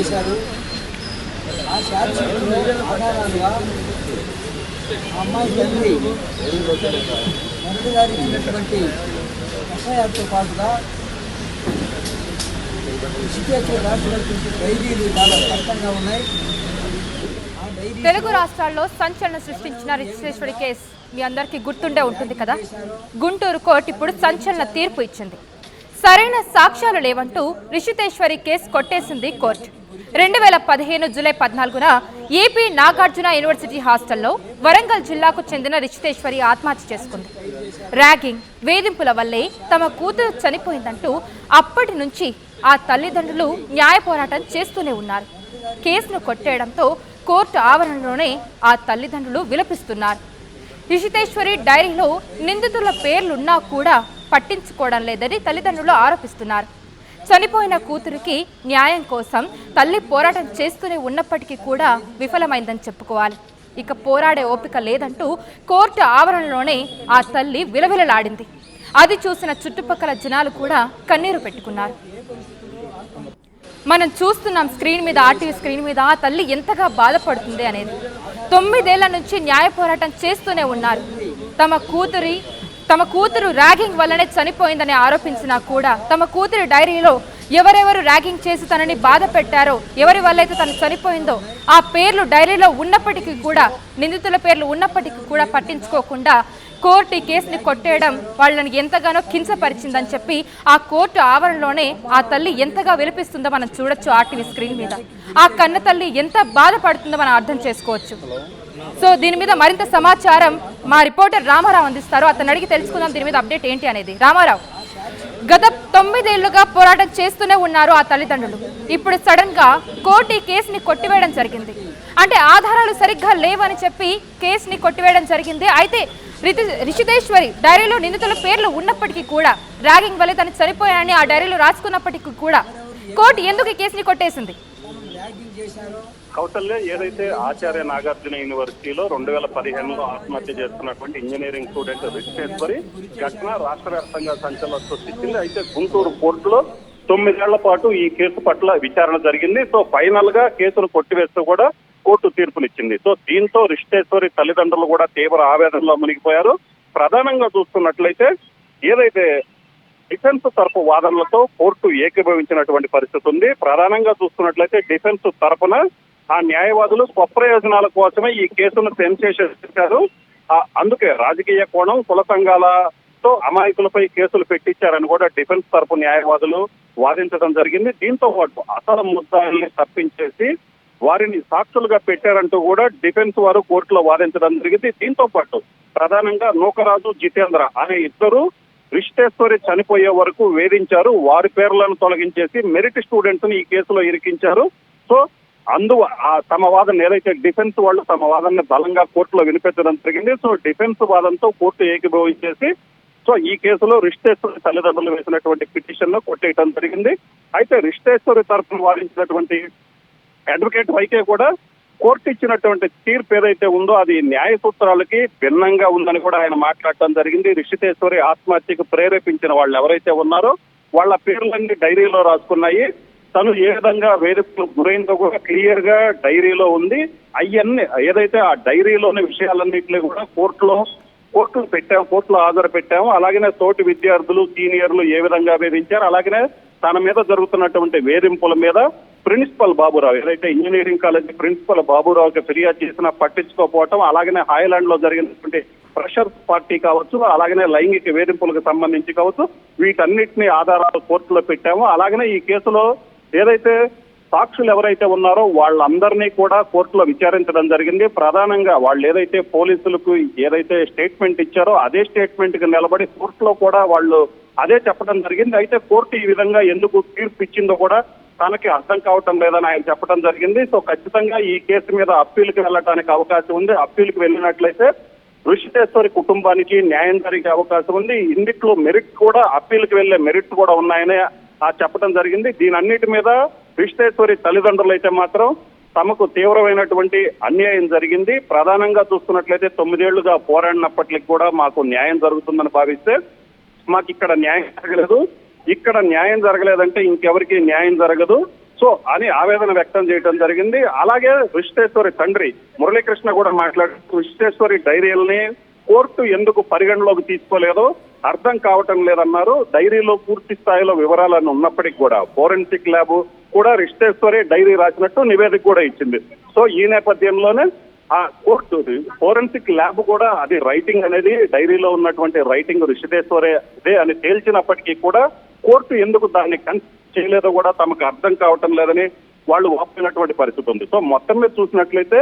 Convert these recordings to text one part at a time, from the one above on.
Chargesheet చేశారు. ఆ ఛార్జ్షీట్లో ఆధారాలుగా ఆ అమ్మాయి తల్లి మరుడు గారు ఇచ్చినటువంటి ఎఫ్ఐఆర్తో పాటుగా ఋషికేశ్వర రాసినటువంటి డైరీలు చాలా స్పష్టంగా ఉన్నాయి. తెలుగు రాష్ట్రాల్లో సంచలనం సృష్టించిన రిజిస్ట్రేశ్వరి కేసు మీ అందరికీ గుర్తుండే ఉంటుంది కదా? గుంటూరు కోర్టు ఇప్పుడు సంచలన తీర్పు ఇచ్చింది. సరైన సాక్ష్యాలు లేవంటూ రిషితేశ్వరి కేసు కొట్టేసింది కోర్టు. రెండు వేల పదిహేను జూలై పద్నాలుగున ఏపీ నాగార్జున యూనివర్సిటీ హాస్టల్లో వరంగల్ జిల్లాకు చెందిన రిషితేశ్వరి ఆత్మహత్య చేసుకుంది. ర్యాగింగ్ వేధింపుల వల్లే తమ కూతురు చనిపోయిందంటూ అప్పటి నుంచి ఆ తల్లిదండ్రులు న్యాయ పోరాటం చేస్తూనే ఉన్నారు. కేసును కొట్టేయడంతో కోర్టు ఆవరణలోనే ఆ తల్లిదండ్రులు విలపిస్తున్నారు. రిషితేశ్వరి డైరీలో నిందితుల పేర్లున్నా కూడా పట్టించుకోవడం లేదని తల్లిదండ్రులు ఆరోపిస్తున్నారు. చనిపోయిన కూతురికి న్యాయం కోసం తల్లి పోరాటం చేస్తూనే ఉన్నప్పటికీ కూడా విఫలమైందని చెప్పుకోవాలి. ఇక పోరాడే ఓపిక లేదంటూ కోర్టు ఆవరణలోనే ఆ తల్లి విలవిలలాడింది. అది చూసిన చుట్టుపక్కల జనాలు కూడా కన్నీరు పెట్టుకున్నారు. మనం చూస్తున్నాం స్క్రీన్ మీద ఆర్టీవీ స్క్రీన్ మీద ఆ తల్లి ఎంతగా బాధపడుతుంది అనేది. తొమ్మిదేళ్ళ నుంచి న్యాయ పోరాటం చేస్తూనే ఉన్నారు. తమ కూతురి తమ కూతురు ర్యాగింగ్ వల్లనే చనిపోయిందని ఆరోపించినా కూడా తమ కూతురి డైరీలో ఎవరెవరు ర్యాగింగ్ చేసి తనని బాధ పెట్టారో ఎవరి వల్ల అయితే తను చనిపోయిందో ఆ పేర్లు డైరీలో ఉన్నప్పటికీ కూడా నిందితుల పేర్లు ఉన్నప్పటికీ కూడా పట్టించుకోకుండా కోర్టు ఈ కేసుని కొట్టేయడం వాళ్ళని ఎంతగానో కించపరిచిందని చెప్పి ఆ కోర్టు ఆవరణలోనే ఆ తల్లి ఎంతగా విలిపిస్తుందో మనం చూడొచ్చు ఆర్టీవీ స్క్రీన్ మీద. ఆ కన్న తల్లి ఎంత బాధపడుతుందో మనం అర్థం చేసుకోవచ్చు. సో దీని మీద మరింత సమాచారం మా రిపోర్టర్ రామారావు అందిస్తారు. అతను అడిగి తెలుసుకుందాం దీని మీద అప్డేట్ ఏంటి అనేది. రామారావు గత తొమ్మిదేళ్ళుగా పోరాటం చేస్తూనే ఉన్నారు ఆ తల్లిదండ్రులు. ఇప్పుడు సడన్గా కోర్టు ఈ కేసుని కొట్టివేయడం జరిగింది. అంటే ఆధారాలు సరిగ్గా లేవని చెప్పి కేసుని కొట్టివేయడం జరిగింది. అయితే రితి రిషితేశ్వరి డైరీలో నిందితుల పేర్లు ఉన్నప్పటికీ కూడా ర్యాగింగ్ వల్ల తను చనిపోయానని ఆ డైరీలో రాసుకున్నప్పటికీ కూడా కోర్టు ఎందుకు ఈ కేసుని కొట్టేసింది? కౌశల్య ఏదైతే ఆచార్య నాగార్జున యూనివర్సిటీలో రెండు వేల పదిహేనులో ఆత్మహత్య చేస్తున్నటువంటి ఇంజనీరింగ్ స్టూడెంట్ విశ్వేశ్వరి ఘటన రాష్ట్ర వ్యాప్తంగా సంచలనం సృష్టించింది అయితే గుంటూరు కోర్టులో తొమ్మిదేళ్ళ పాటు ఈ కేసు పట్ల విచారణ జరిగింది. సో ఫైనల్గా కేసును కొట్టివేస్తూ కూడా కోర్టు తీర్పునిచ్చింది. సో దీంతో రిష్టేశ్వరి తల్లిదండ్రులు కూడా తీవ్ర ఆవేదనలో మునిగిపోయారు. ప్రధానంగా చూస్తున్నట్లయితే ఏదైతే డిఫెన్స్ తరపు వాదనలతో కోర్టు ఏకీభవించినటువంటి పరిస్థితి ఉంది. ప్రధానంగా చూస్తున్నట్లయితే డిఫెన్స్ తరపున ఆ న్యాయవాదులు స్వప్రయోజనాల కోసమే ఈ కేసును సెన్సేషన్ అందుకే రాజకీయ కోణం కుల సంఘాలతో అమాయకులపై కేసులు పెట్టించారని కూడా డిఫెన్స్ తరపు న్యాయవాదులు వాదించడం జరిగింది. దీంతో పాటు అసలు ముద్దాయిల్ని తప్పించేసి వారిని సాక్షులుగా పెట్టారంటూ కూడా డిఫెన్స్ వారు కోర్టులో వాదించడం జరిగింది. దీంతో పాటు ప్రధానంగా నూకరాజు జితేంద్ర అనే ఇద్దరు రిష్టేశ్వరి చనిపోయే వరకు వేధించారు. వారి పేర్లను తొలగించేసి మెరిట్ స్టూడెంట్స్ని ఈ కేసులో ఇరికించారు. సో అందు ఆ తమ వాదన ఏదైతే డిఫెన్స్ వాళ్ళు తమ వాదనని బలంగా కోర్టులో వినిపించడం జరిగింది. సో డిఫెన్స్ వాదనతో కోర్టు ఏకీభవించేసి సో ఈ కేసులో రిష్టేశ్వరి తల్లిదండ్రులు వేసినటువంటి పిటిషన్లో కొట్టేయడం జరిగింది. అయితే రిష్టేశ్వరి తరఫున వాదించినటువంటి అడ్వకేట్ వైకే కూడా కోర్టు ఇచ్చినటువంటి తీర్పు ఏదైతే ఉందో అది న్యాయ సూత్రాలకి భిన్నంగా ఉందని కూడా ఆయన మాట్లాడటం జరిగింది. రిషితేశ్వరి ఆత్మహత్యకు ప్రేరేపించిన వాళ్ళు ఎవరైతే ఉన్నారో వాళ్ళ పేర్లన్నీ డైరీలో రాసుకున్నాయి. తను ఏ విధంగా వేధింపులకు గురైందో కూడా క్లియర్గా డైరీలో ఉంది. అవన్నీ ఏదైతే ఆ డైరీలోని విషయాలన్నింటినీ కూడా కోర్టులో కోర్టులు పెట్టాము కోర్టులో హాజరు పెట్టాము. అలాగనే తోటి విద్యార్థులు సీనియర్లు ఏ విధంగా వేధించారు అలాగనే తన మీద జరుగుతున్నటువంటి వేధింపుల మీద ప్రిన్సిపల్ బాబురావు ఏదైతే ఇంజనీరింగ్ కాలేజ్ ప్రిన్సిపల్ బాబురావుకి ఫిర్యాదు చేసినా పట్టించుకోకపోవటం అలాగనే హాయ్లాండ్లో జరిగినటువంటి ప్రెషర్ పార్టీ కావచ్చు అలాగనే లైంగిక వేధింపులకు సంబంధించి కావచ్చు వీటన్నిటిని ఆధారాలు కోర్టులో పెట్టాము. అలాగనే ఈ కేసులో ఏదైతే సాక్షులు ఎవరైతే ఉన్నారో వాళ్ళందరినీ కూడా కోర్టులో విచారించడం జరిగింది. ప్రధానంగా వాళ్ళు ఏదైతే పోలీసులకు ఏదైతే స్టేట్మెంట్ ఇచ్చారో అదే స్టేట్మెంట్కి నిలబడి కోర్టులో కూడా వాళ్ళు అదే చెప్పడం జరిగింది. అయితే కోర్టు ఈ విధంగా ఎందుకు తీర్పు ఇచ్చిందో కూడా తనకి అర్థం కావటం లేదని ఆయన చెప్పడం జరిగింది. సో ఖచ్చితంగా ఈ కేసు మీద అప్పీల్కి వెళ్ళటానికి అవకాశం ఉంది. అప్పీల్కి వెళ్ళినట్లయితే ఋషితేశ్వరి కుటుంబానికి న్యాయం జరిగే అవకాశం ఉంది. ఇందిట్లో మెరిట్ కూడా అప్పీల్కి వెళ్ళే మెరిట్ కూడా ఉన్నాయని చెప్పడం జరిగింది. దీని అన్నిటి మీద ఋషితేశ్వరి తల్లిదండ్రులు అయితే మాత్రం తమకు తీవ్రమైనటువంటి అన్యాయం జరిగింది. ప్రధానంగా చూస్తున్నట్లయితే తొమ్మిదేళ్ళుగా పోరాడినప్పటికీ కూడా మాకు న్యాయం జరుగుతుందని భావిస్తే మాకు ఇక్కడ న్యాయం జరగలేదు. ఇక్కడ న్యాయం జరగలేదంటే ఇంకెవరికి న్యాయం జరగదు. సో అని ఆవేదన వ్యక్తం చేయడం జరిగింది. అలాగే విశ్వేశ్వరి తండ్రి మురళీకృష్ణ కూడా మాట్లాడుతూ విశ్వేశ్వరి డైరీలని కోర్టు ఎందుకు పరిగణలోకి తీసుకోలేదో అర్థం కావటం లేదన్నారు. డైరీలో పూర్తి స్థాయిలో వివరాలను ఉన్నప్పటికీ కూడా ఫోరెన్సిక్ ల్యాబ్ కూడా రిష్టేశ్వరే డైరీ రాసినట్టు నివేదిక కూడా ఇచ్చింది. సో ఈ నేపథ్యంలోనే ఆ కోర్టు ఫోరెన్సిక్ ల్యాబ్ కూడా అది రైటింగ్ అనేది డైరీలో ఉన్నటువంటి రైటింగ్ రిషితేశ్వరే అదే అని తేల్చినప్పటికీ కూడా కోర్టు ఎందుకు దాన్ని కన్సిడర్ చేయలేదో కూడా తమకు అర్థం కావటం లేదని వాళ్ళు వాపినటువంటి పరిస్థితి ఉంది. సో మొత్తం మీద చూసినట్లయితే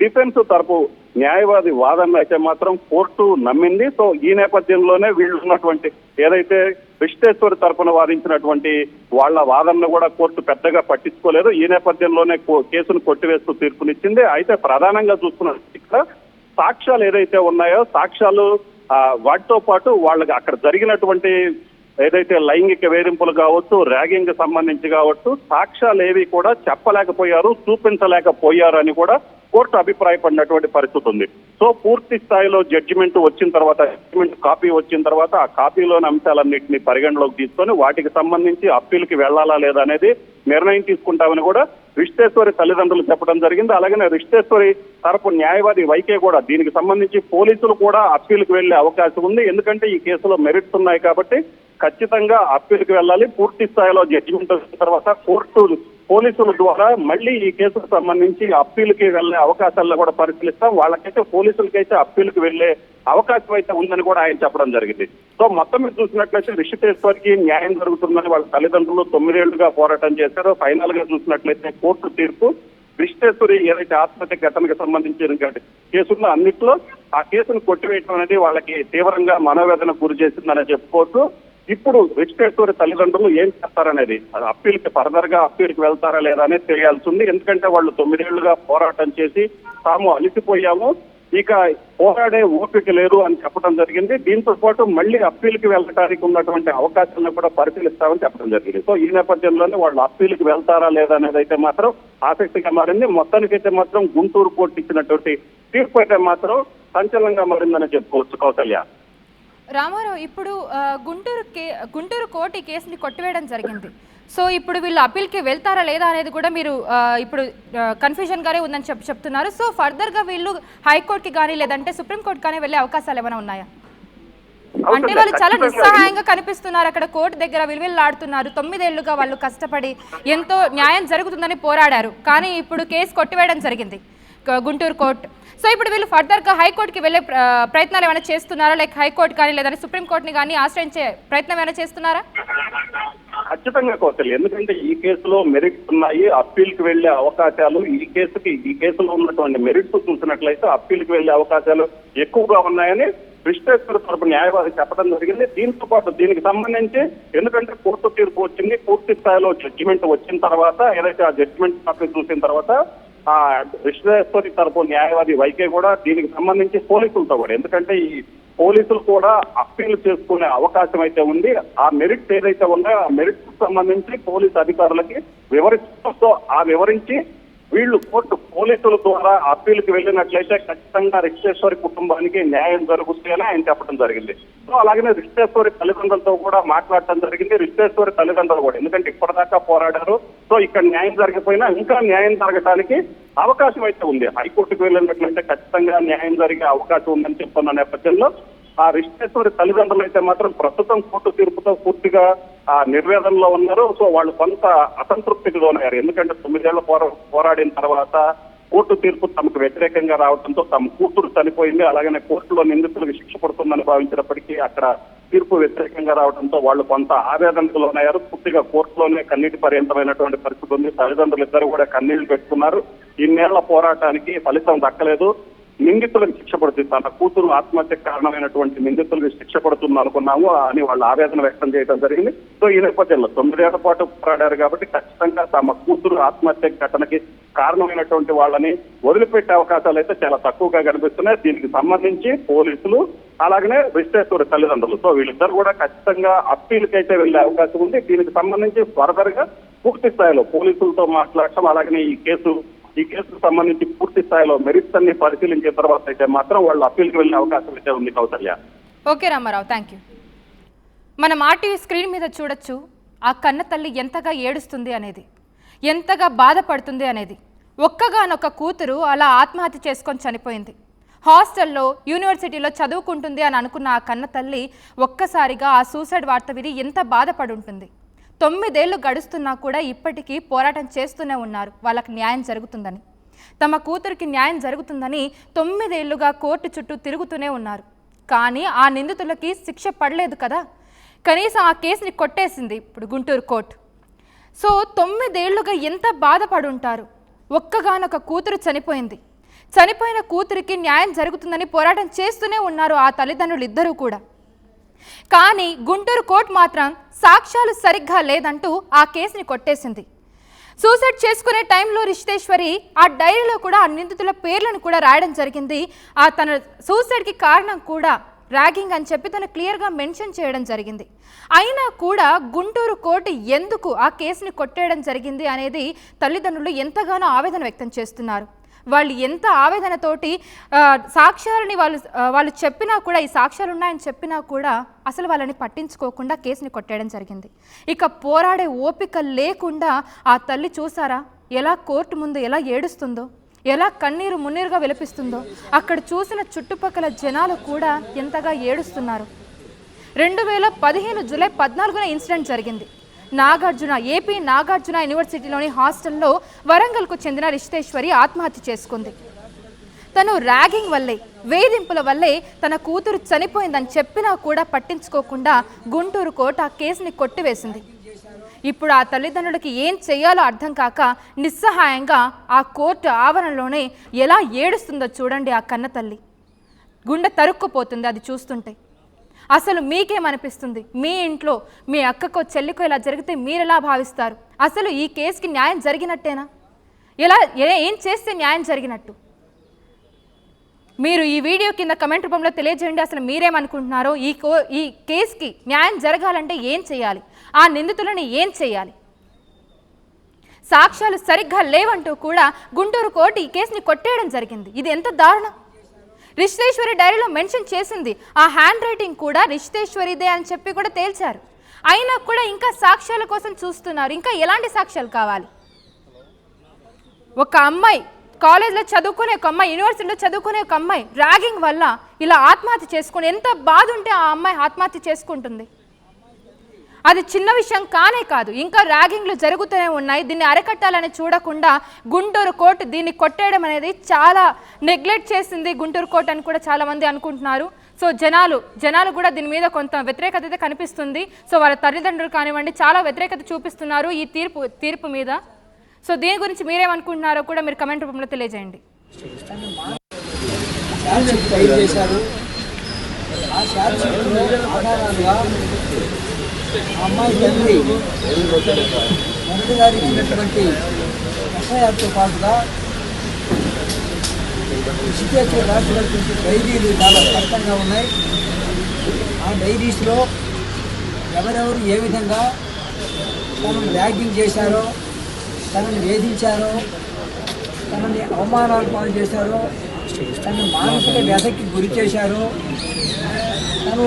డిఫెన్స్ తరపు న్యాయవాది వాదన అయితే మాత్రం కోర్టు నమ్మింది. సో ఈ నేపథ్యంలోనే వీళ్ళు ఉన్నటువంటి ఏదైతే విశ్వేశ్వరి తరపున వాదించినటువంటి వాళ్ళ వాదనను కూడా కోర్టు పెద్దగా పట్టించుకోలేదు. ఈ నేపథ్యంలోనే కో- కేసును కొట్టివేస్తూ తీర్పునిచ్చింది. అయితే ప్రధానంగా చూసుకున్న ఇక్కడ సాక్ష్యాలు ఏదైతే ఉన్నాయో సాక్ష్యాలు వాటితో పాటు వాళ్ళకి అక్కడ జరిగినటువంటి ఏదైతే లైంగిక వేధింపులు కావచ్చు ర్యాగింగ్ సంబంధించి కావచ్చు సాక్ష్యాలు ఏవి కూడా చెప్పలేకపోయారు చూపించలేకపోయారు అని కూడా కోర్టు అభిప్రాయపడినటువంటి పరిస్థితి ఉంది. సో పూర్తి స్థాయిలో జడ్జిమెంట్ వచ్చిన తర్వాత జడ్జిమెంట్ కాపీ వచ్చిన తర్వాత ఆ కాపీలోని అంశాలన్నింటినీ పరిగణలోకి తీసుకొని వాటికి సంబంధించి అప్పీల్కి వెళ్ళాలా లేదా అనేది నిర్ణయం తీసుకుంటామని కూడా రిష్టేశ్వరి తల్లిదండ్రులు చెప్పడం జరిగింది. అలాగనే రిష్టేశ్వరి తరపు న్యాయవాది వైకే కూడా దీనికి సంబంధించి పోలీసులు కూడా అప్పీల్కి వెళ్ళే అవకాశం ఉంది. ఎందుకంటే ఈ కేసులో మెరిట్స్ ఉన్నాయి కాబట్టి ఖచ్చితంగా అప్పీల్కి వెళ్ళాలి. పూర్తి స్థాయిలో జడ్జిమెంట్ వచ్చిన తర్వాత కోర్టు పోలీసుల ద్వారా మళ్ళీ ఈ కేసుకు సంబంధించి అప్పీల్కి వెళ్ళే అవకాశాల్లో కూడా పరిశీలిస్తాం. వాళ్ళకైతే పోలీసులకైతే అప్పీల్కి వెళ్ళే అవకాశం అయితే ఉందని కూడా ఆయన చెప్పడం జరిగింది. సో మొత్తం మీద చూసినట్లయితే రిషితేశ్వర్కి న్యాయం జరుగుతుందని వాళ్ళ తల్లిదండ్రులు తొమ్మిదేళ్ళుగా పోరాటం చేశారు. ఫైనల్గా చూసినట్లయితే కోర్టు తీర్పు విశ్వేశ్వరి ఏదైతే ఆత్మహత్య ఘటనకు సంబంధించిన కేసుల్లో అన్నిట్లో ఆ కేసును కొట్టివేయడం అనేది వాళ్ళకి తీవ్రంగా మనోవేదన గురి చేసిందని చెప్పుకోవచ్చు. ఇప్పుడు విశ్వేశ్వరి తల్లిదండ్రులు ఏం చేస్తారనేది? అది అప్పీల్కి ఫర్దర్గా అప్పీల్కి వెళ్తారా లేదా అనేది తెలియాల్సి ఉంది. ఎందుకంటే వాళ్ళు తొమ్మిదేళ్ళుగా పోరాటం చేసి తాము అలిసిపోయాము. ఇక పోరాడే ఓపిక లేదు అని చెప్పడం జరిగింది. దీంతో పాటు మళ్ళీ అప్పీల్కి వెళ్ళడానికి ఉన్నటువంటి అవకాశాలను కూడా పరిశీలిస్తామని చెప్పడం జరిగింది. సో ఈ నేపథ్యంలోనే వాళ్ళు అప్పీల్కి వెళ్తారా లేదా అనేది అయితే మాత్రం ఆసక్తిగా మారింది. మొత్తానికైతే మాత్రం గుంటూరు కోర్టు ఇచ్చినటువంటి తీర్పు అయితే మాత్రం సంచలనంగా మారిందని చెప్పుకోవచ్చు కౌసల్య. రామారావు ఇప్పుడు గుంటూరు కే గుంటూరు కోర్టు ఈ కేసుని కొట్టివేయడం జరిగింది. సో ఇప్పుడు వీళ్ళు అప్పీల్కి వెళ్తారా లేదా అనేది కూడా మీరు ఇప్పుడు కన్ఫ్యూజన్ గానే ఉందని చెప్పి చెప్తున్నారు. సో ఫర్దర్గా వీళ్ళు హైకోర్టుకి కానీ లేదంటే సుప్రీంకోర్టు కానీ వెళ్ళే అవకాశాలు ఏమైనా ఉన్నాయా? అంటే వాళ్ళు చాలా నిస్సహాయంగా కనిపిస్తున్నారు. అక్కడ కోర్టు దగ్గర విలువెల్లాడుతున్నారు. తొమ్మిదేళ్ళుగా వాళ్ళు కష్టపడి ఎంతో న్యాయం జరుగుతుందని పోరాడారు. కానీ ఇప్పుడు కేసు కొట్టివేయడం జరిగింది. గుంటూరు కోర్టు. సో ఇప్పుడు వీళ్ళు ఫర్దర్గా హైకోర్టుకి వెళ్ళే ప్రయత్నాలు ఏమైనా చేస్తున్నారా? లైక్ హైకోర్టు కానీ లేదంటే సుప్రీంకోర్టుని కానీ ఆశ్రయించే ప్రయత్నం ఏమైనా చేస్తున్నారా? ఖచ్చితంగా కౌశల్ ఎందుకంటే ఈ కేసులో మెరిట్స్ ఉన్నాయి. అప్పీల్కి వెళ్ళే అవకాశాలు ఈ కేసుకి ఈ కేసులో ఉన్నటువంటి మెరిట్స్ చూసినట్లయితే అప్పీల్కి వెళ్ళే అవకాశాలు ఎక్కువగా ఉన్నాయని విశ్వేశ్వర తరపు న్యాయవాది చెప్పడం జరిగింది. దీంతో పాటు దీనికి సంబంధించి ఎందుకంటే కోర్టు తీర్పు వచ్చింది పూర్తి స్థాయిలో జడ్జిమెంట్ వచ్చిన తర్వాత ఏదైతే ఆ జడ్జిమెంట్ కాపీ చూసిన తర్వాత ఆ విశ్వేశ్వరి తరపు న్యాయవాది వైకే కూడా దీనికి సంబంధించి పోలీసులతో కూడా. ఎందుకంటే ఈ పోలీసులు కూడా అప్పీల్ చేసుకునే అవకాశం అయితే ఉంది. ఆ మెరిట్స్ ఏదైతే ఉన్నాయో ఆ మెరిట్స్ సంబంధించి పోలీసు అధికారులకి వివరిస్తూ ఆ వివరించి వీళ్ళు కోర్టు పోలీసుల ద్వారా అప్పీల్కి వెళ్ళినట్లయితే ఖచ్చితంగా రిక్షేశ్వరి కుటుంబానికి న్యాయం జరుగుతుంది అని ఆయన చెప్పడం జరిగింది. సో అలాగనే రిక్షేశ్వరి తల్లిదండ్రులతో కూడా మాట్లాడటం జరిగింది. రిక్షేశ్వరి తల్లిదండ్రులు కూడా ఎందుకంటే ఇప్పటిదాకా పోరాడారు. సో ఇక్కడ న్యాయం జరగకపోయినా ఇంకా న్యాయం జరగటానికి అవకాశం అయితే ఉంది. హైకోర్టుకు వెళ్ళినట్లయితే ఖచ్చితంగా న్యాయం జరిగే అవకాశం ఉందని చెప్తున్న నేపథ్యంలో ఆ రిష్టేశ్వరి తల్లిదండ్రులు అయితే మాత్రం ప్రస్తుతం కోర్టు తీర్పుతో పూర్తిగా ఆ నిర్వేదనలో ఉన్నారు. సో వాళ్ళు కొంత అసంతృప్తికి లోనయ్యారు. ఎందుకంటే తొమ్మిదేళ్ళ పోరా పోరాడిన తర్వాత కోర్టు తీర్పు తమకు వ్యతిరేకంగా రావడంతో తమ కూతురు చనిపోయింది. అలాగనే కోర్టులో నిందితులకు శిక్ష పడుతుందని భావించినప్పటికీ అక్కడ తీర్పు వ్యతిరేకంగా రావడంతో వాళ్ళు కొంత ఆవేదనకు లోనయ్యారు. పూర్తిగా కోర్టులోనే కన్నీటి పర్యంతమైనటువంటి పరిస్థితి ఉంది. తల్లిదండ్రులు ఇద్దరు కూడా కన్నీళ్ళు పెట్టుకున్నారు. ఇన్నేళ్ళ పోరాటానికి ఫలితం దక్కలేదు. నిందితులకు శిక్ష పడుతుంది. తన కూతురు ఆత్మహత్యకు కారణమైనటువంటి నిందితులకు శిక్ష పడుతుంది అనుకున్నాము అని వాళ్ళు ఆవేదన వ్యక్తం చేయడం జరిగింది. సో ఈ నేపథ్యంలో తొమ్మిదేళ్ళ పాటు పోరాడారు కాబట్టి ఖచ్చితంగా తమ కూతురు ఆత్మహత్య ఘటనకి కారణమైనటువంటి వాళ్ళని వదిలిపెట్టే అవకాశాలు అయితే చాలా తక్కువగా కనిపిస్తున్నాయి. దీనికి సంబంధించి పోలీసులు అలాగనే విశ్వేశ్వర తల్లిదండ్రులు. సో వీళ్ళిద్దరు కూడా ఖచ్చితంగా అప్పీల్కి అయితే వెళ్ళే అవకాశం ఉంది. దీనికి సంబంధించి ఫర్దర్గా పూర్తి స్థాయిలో పోలీసులతో మాట్లాడటం అలాగనే ఈ కేసు ఈ కేసుకు సంబంధించి పూర్తి స్థాయిలో మెరిట్స్ అన్ని పరిశీలించిన తర్వాత అయితే మాత్రం వాళ్ళు అప్పీల్కి వెళ్ళే అవకాశం అయితే ఉంది Kausalya. Okay Ramarao thank you మనం ఆర్టీవీ స్క్రీన్ మీద చూడొచ్చు ఆ కన్న తల్లి ఎంతగా ఏడుస్తుంది అనేది ఎంతగా బాధపడుతుంది అనేది. ఒక్కగానొక్క కూతురు అలా ఆత్మహత్య చేసుకొని చనిపోయింది. హాస్టల్లో యూనివర్సిటీలో చదువుకుంటుంది అని అనుకున్న ఆ కన్న తల్లి ఒక్కసారిగా ఆ సూసైడ్ వార్త విని ఎంత బాధపడి ఉంటుంది తొమ్మిదేళ్ళు గడుస్తున్నా కూడా ఇప్పటికీ పోరాటం చేస్తూనే ఉన్నారు. వాళ్ళకి న్యాయం జరుగుతుందని. తమ కూతురికి న్యాయం జరుగుతుందని తొమ్మిదేళ్ళుగా కోర్టు చుట్టూ తిరుగుతూనే ఉన్నారు. కానీ ఆ నిందితులకి శిక్ష పడలేదు కదా? కనీసం ఆ కేసుని కొట్టేసింది ఇప్పుడు గుంటూరు కోర్టు. సో తొమ్మిదేళ్ళుగా ఎంత బాధపడి ఉంటారు ఒక్కగానొక కూతురు చనిపోయింది. చనిపోయిన కూతురికి న్యాయం జరుగుతుందని పోరాటం చేస్తూనే ఉన్నారు ఆ తల్లిదండ్రులు ఇద్దరూ కూడా. కానీ గుంటూరు కోర్టు మాత్రం సాక్ష్యాలు సరిగ్గా లేదంటూ ఆ కేసుని కొట్టేసింది. సూసైడ్ చేసుకునే టైంలో రిషితేశ్వరి ఆ డైరీలో కూడా ఆ నిందితుల పేర్లను కూడా రాయడం జరిగింది. ఆ తన సూసైడ్కి కారణం కూడా ర్యాగింగ్ అని చెప్పి తను క్లియర్గా మెన్షన్ చేయడం జరిగింది. అయినా కూడా గుంటూరు కోర్టు ఎందుకు ఆ కేసుని కొట్టేయడం జరిగింది అనేది తల్లిదండ్రులు ఎంతగానో ఆవేదన వ్యక్తం చేస్తున్నారు. వాళ్ళు ఎంత ఆవేదనతోటి సాక్ష్యాలని వాళ్ళు వాళ్ళు చెప్పినా కూడా ఈ సాక్ష్యాలు ఉన్నాయని చెప్పినా కూడా అసలు వాళ్ళని పట్టించుకోకుండా కేసుని కొట్టేయడం జరిగింది. ఇక పోరాడే ఓపిక లేకుండా ఆ తల్లి చూసారా? ఎలా కోర్టు ముందు ఎలా ఏడుస్తుందో? ఎలా కన్నీరు మున్నీరుగా విలపిస్తుందో? అక్కడ చూసిన చుట్టుపక్కల జనాలు కూడా ఎంతగా ఏడుస్తున్నారు? రెండు వేల పదిహేను జూలై పద్నాలుగున ఇన్సిడెంట్ జరిగింది. నాగార్జున ఏపీ నాగార్జున యూనివర్సిటీలోని హాస్టల్లో వరంగల్కు చెందిన రిషితేశ్వరి ఆత్మహత్య చేసుకుంది. తను ర్యాగింగ్ వల్లే వేధింపుల వల్లే తన కూతురు చనిపోయిందని చెప్పినా కూడా పట్టించుకోకుండా గుంటూరు కోట ఆ కేసుని కొట్టివేసింది. ఇప్పుడు ఆ తల్లిదండ్రులకి ఏం చేయాలో అర్థం కాక నిస్సహాయంగా ఆ కోర్టు ఆవరణలోనే ఎలా ఏడుస్తుందో చూడండి ఆ కన్న తల్లి. గుండె తరుక్కుపోతుంది అది చూస్తుంటే. అసలు మీకేమనిపిస్తుంది? మీ ఇంట్లో మీ అక్కకో చెల్లికో ఇలా జరిగితే మీరు ఎలా భావిస్తారు? అసలు ఈ కేసుకి న్యాయం జరిగినట్టేనా? ఎలా ఏం చేస్తే న్యాయం జరిగినట్టు? మీరు ఈ వీడియో కింద కమెంట్ రూపంలో తెలియజేయండి. అసలు మీరేమనుకుంటున్నారో? ఈ కో ఈ కేసుకి న్యాయం జరగాలంటే ఏం చేయాలి? ఆ నిందితులని ఏం చేయాలి? సాక్ష్యాలు సరిగ్గా లేవంటూ కూడా గుంటూరు కోర్టు ఈ కేసుని కొట్టేయడం జరిగింది. ఇది ఎంత దారుణం! రిషితేశ్వరి డైరీలో మెన్షన్ చేసింది. ఆ హ్యాండ్ రైటింగ్ కూడా రిషితేశ్వరిదే అని చెప్పి కూడా తేల్చారు. అయినా కూడా ఇంకా సాక్ష్యాల కోసం చూస్తున్నారు. ఇంకా ఎలాంటి సాక్ష్యాలు కావాలి? ఒక అమ్మాయి కాలేజ్లో చదువుకునే ఒక అమ్మాయి యూనివర్సిటీలో చదువుకునే ఒక అమ్మాయి ర్యాగింగ్ వల్ల ఇలా ఆత్మహత్య చేసుకుని ఎంత బాధ ఉంటే ఆ అమ్మాయి ఆత్మహత్య చేసుకుంటుంది? అది చిన్న విషయం కానే కాదు. ఇంకా ర్యాగింగ్లు జరుగుతూనే ఉన్నాయి. దీన్ని అరికట్టాలని చూడకుండా గుంటూరు కోర్టు దీన్ని కొట్టేయడం అనేది చాలా నెగ్లెక్ట్ చేసింది గుంటూరు కోర్టు అని కూడా చాలామంది అనుకుంటున్నారు. సో జనాలు జనాలు కూడా దీని మీద కొంత వ్యతిరేకత అయితే కనిపిస్తుంది. సో వాళ్ళ తల్లిదండ్రులు కానివ్వండి చాలా వ్యతిరేకత చూపిస్తున్నారు ఈ తీర్పు తీర్పు మీద. సో దీని గురించి మీరేమనుకుంటున్నారో కూడా మీరు కమెంట్ రూపంలో తెలియజేయండి. చేశారు ఆ ఛార్జ్ అమ్మాయి తల్లి మొదటి గారు ఇచ్చినటువంటి ఎఫ్ఐఆర్తో పాటుగా సిచ్యువేషన్ రాసినటువంటి డైరీలు చాలా స్పష్టంగా ఉన్నాయి. ఆ డైరీస్లో ఎవరెవరు ఏ విధంగా తనను ర్యాగింగ్ చేశారో తనని వేధించారో తనని అవమానాలు పాలు చేశారో తను మానసిక వ్యధకి గురి చేశారో తను